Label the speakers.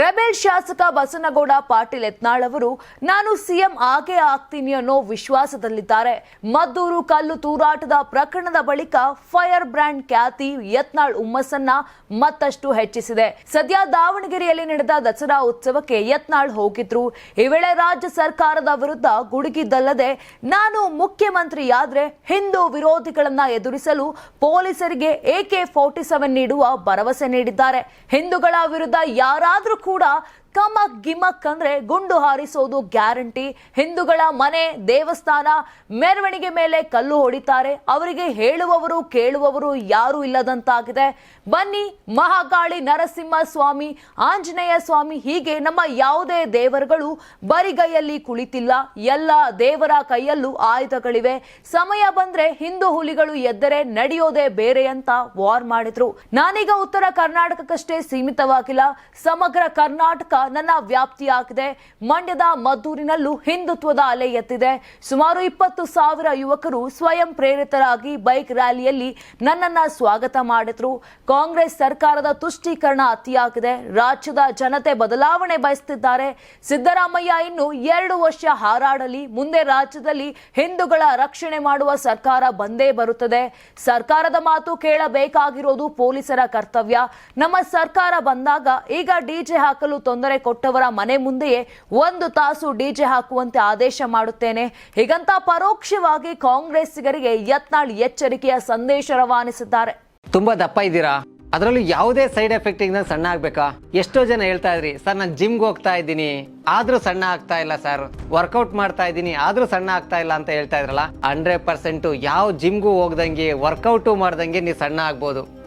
Speaker 1: Rebel ಶಾಸಕ ಬಸನಗೌಡ ಪಾಟೀಲ್ ಯತ್ನಾಳ್ ಅವರು, ನಾನು ಸಿಎಂ ಆಗೇ ಆಗ್ತೀನಿ ಅನ್ನೋ ವಿಶ್ವಾಸದಲ್ಲಿದ್ದಾರೆ. ಮದ್ದೂರು ಕಲ್ಲು ತೂರಾಟದ ಪ್ರಕರಣದ ಬಳಿಕ ಫೈರ್ ಬ್ರ್ಯಾಂಡ್ ಖ್ಯಾತಿ ಯತ್ನಾಳ್ ಹುಮ್ಮಸ್ಸನ್ನ ಮತ್ತಷ್ಟು ಹೆಚ್ಚಿಸಿದೆ. ಸದ್ಯ ದಾವಣಗೆರೆಯಲ್ಲಿ ನಡೆದ ದಸರಾ ಉತ್ಸವಕ್ಕೆ ಯತ್ನಾಳ್ ಹೋಗಿದ್ರು. ಈ ವೇಳೆ ರಾಜ್ಯ ಸರ್ಕಾರದ ವಿರುದ್ಧ ಗುಡುಗಿದ್ದಲ್ಲದೆ, ನಾನು ಮುಖ್ಯಮಂತ್ರಿಯಾದ್ರೆ ಹಿಂದೂ ವಿರೋಧಿಗಳನ್ನ ಎದುರಿಸಲು ಪೊಲೀಸರಿಗೆ ಎಕೆ ಫೋರ್ಟಿ ನೀಡುವ ಭರವಸೆ ನೀಡಿದ್ದಾರೆ? ಹಿಂದೂಗಳ ವಿರುದ್ಧ ಯಾರಾದ್ರೂ 哭了哦 ಕಮಕ್ ಗಿಮಕ್ ಅಂದ್ರೆ ಗುಂಡು ಹಾರಿಸೋದು ಗ್ಯಾರಂಟಿ. ಹಿಂದೂಗಳ ಮನೆ, ದೇವಸ್ಥಾನ ಮೆರವಣಿಗೆ ಮೇಲೆ ಕಲ್ಲು ಹೊಡಿತಾರೆ. ಅವರಿಗೆ ಹೇಳುವವರು, ಕೇಳುವವರು ಯಾರು ಇಲ್ಲದಂತಾಗಿದೆ. ಬನ್ನಿ, ಮಹಾಕಾಳಿ ನರಸಿಂಹ ಸ್ವಾಮಿ ಆಂಜನೇಯ ಸ್ವಾಮಿ ಹೀಗೆ ನಮ್ಮ ಯಾವುದೇ ದೇವರುಗಳು ಬರಿಗೈಯಲ್ಲಿ ಕುಳಿತಿಲ್ಲ. ಎಲ್ಲ ದೇವರ ಕೈಯಲ್ಲೂ ಆಯುಧಗಳಿವೆ. ಸಮಯ ಬಂದ್ರೆ ಹಿಂದೂ ಹುಲಿಗಳು ಎದ್ದರೆ ನಡೆಯೋದೇ ಬೇರೆ ಅಂತ ವಾರ್ ಮಾಡಿದ್ರು. ನಾನೀಗ ಉತ್ತರ ಕರ್ನಾಟಕಕ್ಕಷ್ಟೇ ಸೀಮಿತವಾಗಿಲ್ಲ. ಸಮಗ್ರ ಕರ್ನಾಟಕ ನನ್ನ ವ್ಯಾಪ್ತಿಯಾಗಿದೆ ಮಂಡ್ಯದ ಮದ್ದೂರಿನಲ್ಲೂ ಹಿಂದುತ್ವದ ಅಲೆ ಎತ್ತಿದೆ. ಸುಮಾರು ಇಪ್ಪತ್ತು ಸಾವಿರ ಯುವಕರು ಸ್ವಯಂ ಪ್ರೇರಿತರಾಗಿ ಬೈಕ್ ರ್ಯಾಲಿಯಲ್ಲಿ ನನ್ನನ್ನ ಸ್ವಾಗತ ಮಾಡಿದ್ರು. ಕಾಂಗ್ರೆಸ್ ಸರ್ಕಾರದ ತುಷ್ಟೀಕರಣ ಅತಿಯಾಗಿದೆ. ರಾಜ್ಯದ ಜನತೆ ಬದಲಾವಣೆ ಬಯಸುತ್ತಿದ್ದಾರೆ ಸಿದ್ದರಾಮಯ್ಯ ಇನ್ನು ಎರಡು ವರ್ಷ ಹಾರಾಡಲಿ, ಮುಂದೆ ರಾಜ್ಯದಲ್ಲಿ ಹಿಂದೂಗಳ ರಕ್ಷಣೆ ಮಾಡುವ ಸರ್ಕಾರ ಬಂದೇ ಬರುತ್ತದೆ. ಸರ್ಕಾರದ ಮಾತು ಕೇಳಬೇಕಾಗಿರೋದು ಪೊಲೀಸರ ಕರ್ತವ್ಯ. ನಮ್ಮ ಸರ್ಕಾರ ಬಂದಾಗ ಈಗ ಡಿಜೆ ಹಾಕಲು ತೊಂದರೆ ಕೊಟ್ಟವರ ಮನೆ ಮುಂದೆಯೇ ಒಂದು ತಾಸು ಡಿಜೆ ಹಾಕುವಂತೆ ಆದೇಶ ಮಾಡುತ್ತೇನೆ. ಹೀಗಂತ ಪರೋಕ್ಷವಾಗಿ ಕಾಂಗ್ರೆಸ್ಸಿಗರಿಗೆ ಯತ್ನಾಳ್ ಎಚ್ಚರಿಕೆಯ ಸಂದೇಶ ರವಾನಿಸಿದ್ದಾರೆ.
Speaker 2: ತುಂಬಾ ದಪ್ಪ ಇದ್ದೀರಾ? ಅದರಲ್ಲೂ ಯಾವುದೇ ಸೈಡ್ ಎಫೆಕ್ಟ್ ಇಂದ ಸಣ್ಣ ಆಗ್ಬೇಕಾ? ಎಷ್ಟೋ ಜನ ಹೇಳ್ತಾ ಇದ್ರಿ, ಸರ್, ನಾನು ಜಿಮ್ಗೆ ಹೋಗ್ತಾ ಇದ್ದೀನಿ. ಆದ್ರೂ ಸಣ್ಣ ಆಗ್ತಾ ಇಲ್ಲ, ಸರ್. ವರ್ಕೌಟ್ ಮಾಡ್ತಾ ಇದ್ದೀನಿ, ಆದ್ರೂ ಸಣ್ಣ ಆಗ್ತಾ ಇಲ್ಲ ಅಂತ ಹೇಳ್ತಾ ಇದ್ರಲ್ಲ? ಹಂಡ್ರೆಡ್ ಪರ್ಸೆಂಟ್ ಯಾವ ಜಿಮ್ಗೂ ಹೋಗ್ದಂಗೆ, ವರ್ಕೌಟು ಮಾಡ್ದಂಗೆ ನೀವು ಸಣ್ಣ ಆಗ್ಬೋದು.